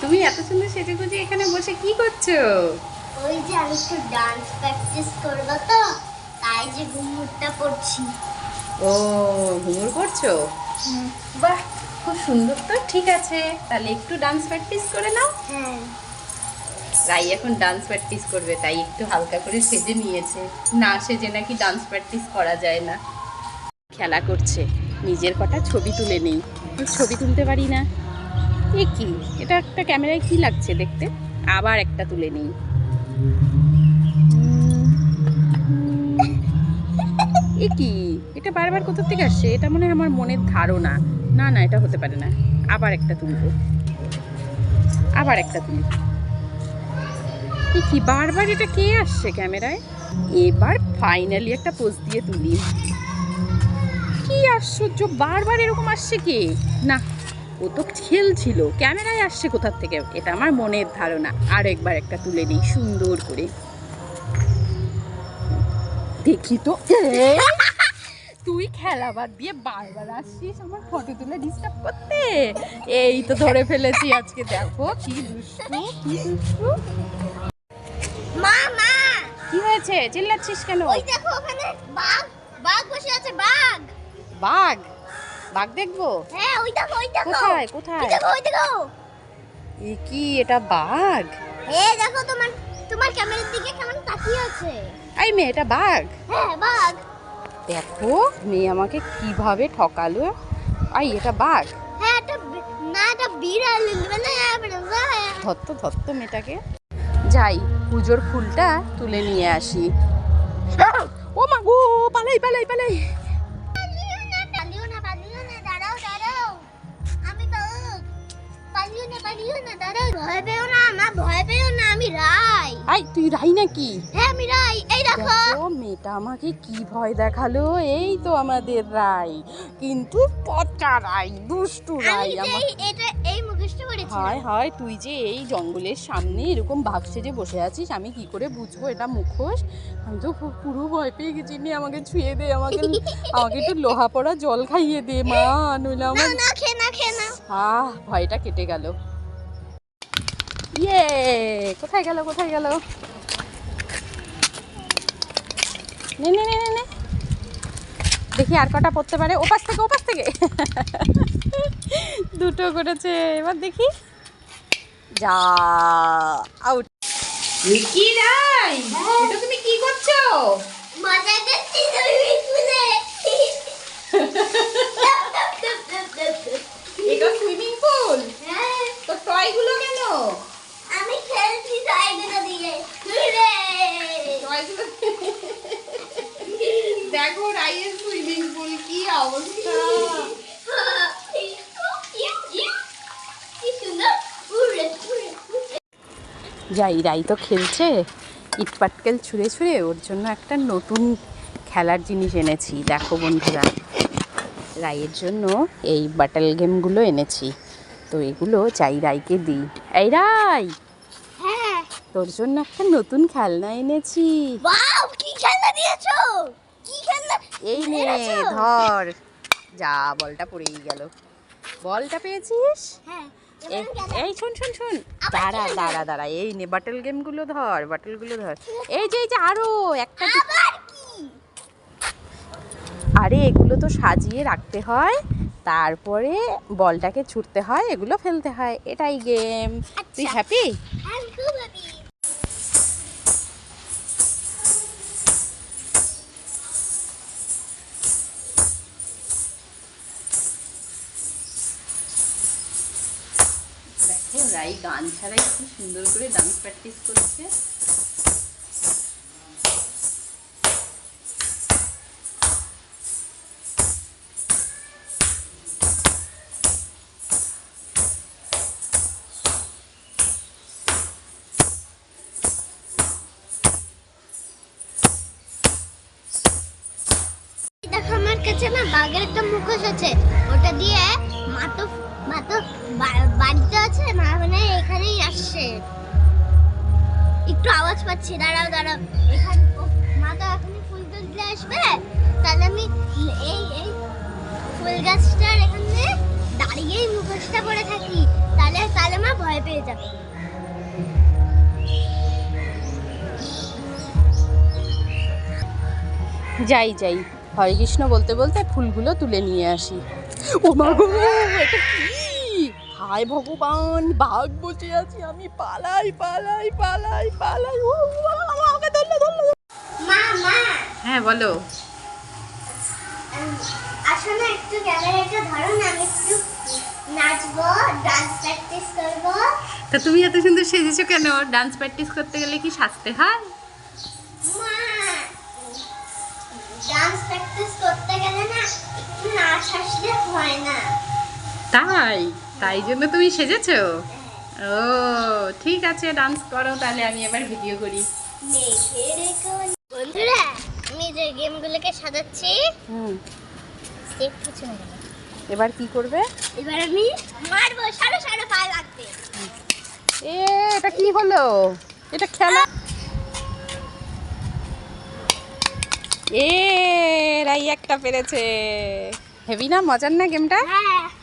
তুমি এত সুন্দর সেজে গুজে এখানে বসে কি করছ? ওই যে আমি একটু ডান্স প্র্যাকটিস করব তো তাই যে ঘুমুরটা পড়ছি। ও ঘুমুর করছ? বাহ খুব সুন্দর তো ঠিক আছে। তাহলে একটু ডান্স প্র্যাকটিস করে নাও। হ্যাঁ। রাই এখন ডান্স প্র্যাকটিস করবে তাই একটু হালকা করে সেজে নিয়েছে। না সেজে নাকি ডান্স প্র্যাকটিস করা যায় না। খেলা করছে নিজের কটা ছবি তুলে নেই। ছবি তুলতে পারি না। এ কি? এটা একটা ক্যামেরায় কি লাগছে দেখতে? আবার একটা তুলে নেই। এ কি? এটা বারবার কোথা থেকে আসছে? এটা মনে হয় আমার মনের ধারণা। না না, এটা হতে পারে না। আবার একটা তুলবো। আবার একটা তুলি। এ কি, বারবার এটা কে আসছে ক্যামেরায়? এবার ফাইনালি একটা পোজ দিয়ে তুলি। কি আশ্চর্য, বারবার এরকম আসছে কে? না ও তো খেলছিল। ক্যামেরায় আসছে কোথার থেকে? এটা আমার মনের ধারণা। আর একবার একটা তুলে নিই সুন্দর করে। দেখি তো। তুই খেলা বাদ দিয়ে বারবার আসছিস আমার ফটো তুলে ডিস্টার্ব করতে? এই তো ধরে ফেলেছি আজকে। দেখো কি দুষ্টু কি দুষ্টু। মা মা! কি হয়েছে? চিল্লাচ্ছিস কেন? ওই দেখো ওখানে বাঘ বাঘ বসে আছে বাঘ! বাঘ? বাঘ দেখব? হ্যাঁ ওই দেখো ওই দেখো। কোথায় কোথায়? ওই দেখো ওই দেখো। এ কি এটা বাঘ? এই দেখো তোমার তোমার ক্যামেরার দিকে কেমন তাকিয়ে আছে। এই মেয়ে এটা বাঘ? হ্যাঁ বাঘ। দেখো মেয়ে আমাকে কীভাবে ঠকালো। আই এটা বাঘ? হ্যাঁ এটা না এটা বিড়াল মানে ধত্ত ধত্ত মেয়েটাকে। যাই পুজোর ফুলটা তুলে নিয়ে আসি। ও মা গো পালাই পালাই পালাই। ভয় পেও না মা ভয় পেও না আমি রাই। আই তুই রাই নাকি? হ্যাঁ আমি রাই। এই দেখো। মেয়েটা আমাকে কি ভয় দেখাল? এই তো আমাদের রাই। কিন্তু পচা রাই দুষ্টু রাই আমার। এই- এটা এই মুখোশটা করেছি হায় হায় তুই যে এই জঙ্গলের সামনে এরকম ভাবছে যে বসে আছিস আমি কি করে বুঝব এটা মুখোশ? আমি তো পু- পুরো ভয় পেয়ে গেছি নি আমাকে ছুঁয়ে দে আমাকে আমাকে একটু লোহা পড়া জল খাইয়ে দে মা নইলে আমার না খে না খে না আহ ভয়টা কেটে গেল। ইয়ে কোথায় গেল কোথায় গেল? নে নে নে নে নে। দেখি আর কটা পড়তে পারে। ওপাশ থেকে ওপাশ থেকে। দুটো করেছে। এবার দেখি। যা আউট কি রাই এটা তুমি কি করছ? মজা করছি তুমি শুনে এটা সুইমিং পুল হ্যাঁ তো টয়গুলো কেন আমি খেলছি সাইডে দিয়ে ঘুরে টয়গুলো দেখো রাইয়ের সুইমিং পুল কি অবস্থা? যাই রাই তো খেলছে। ইট পাটকেল ছুঁড়ে ছুঁড়ে ওর জন্য একটা নতুন খেলার জিনিস এনেছি। দেখো বন্ধুরা রাইয়ের জন্য এই বাটাল গেমগুলো এনেছি। তো এগুলো চাই রাইকে দিই। এই রাই হ্যাঁ। তোর জন্য একটা নতুন খেলনা এনেছি। কি খেলনা দিয়েছ? এই নে ধর। যা বলটা পড়েই গেল। বলটা পেয়েছিস? হ্যাঁ এই শোন শোন শোন। দাঁড়া দাঁড়া দাঁড়া। এই নে বাটল গেমগুলো ধর বাটলগুলো ধর। এই যে এই যে আরও একটা আরে এগুলো তো সাজিয়ে রাখতে হয়। তারপরে বলটাকে ছুটতে হয় এগুলো ফেলতে হয়। এটাই গেম তুই আচ্ছা। হ্যাপি খুব রাই গান ছাড়াই কি সুন্দর করে ডান্স প্র্যাকটিস করছে। আমার কাছে না বাঘের একটা মুখোশ আছে। ওটা দিয়ে মা তো বাড়িতে আছে? মা মানে এখানেই আসছে। একটু আওয়াজ পাচ্ছি, দাঁড়াও দাঁড়াও। মা তো এখনই ফুল তুলতে আসবে? তাহলে আমি এই এই ফুল গাছটার এখানে দাঁড়িয়েই মুখোশটা থাকি। তাহলে তাহলে মা ভয় পেয়ে যাবে। যাই যাই। হরে কৃষ্ণ বলতে বলতে ফুলগুলো তুলে নিয়ে আসি। ও মা গো এটা কি? হায় ভগবান বাঘ বসে আছি আমি। পালাই পালাই পালাই পালাই। ও আমাকে ধরলো ধরলো। মা মা। হ্যাঁ বলো। উম, আসো না একটু ক্যামেরাটা ধরো না আমি একটু নাচবো ডান্স প্র্যাকটিস করব। তা তুমি এত সুন্দর সেজেছো কেন? ডান্স প্র্যাকটিস করতে গেলে কি সাজতে হয়? মা ডান্স প্র্যাকটিস করতে গেলে না একটু নাচ আসলে হয় না। তাই? তাই জন্য তুমি সেজেছো? ও ঠিক আছে ডান্স করো তাহলে আমি এবার ভিডিও করি। বন্ধুরা আমি যে গেমগুলোকে সাজাচ্ছি হুম। কিছু এবার কি করবে? এবার আমি মারবো সাড়ে সাড়ে পায়ে লাগবে। এ এটা কি হলো? এটা খেলা এ রাই একটা পেরেছে। হেভি না? মজার না গেমটা? হ্যাঁ।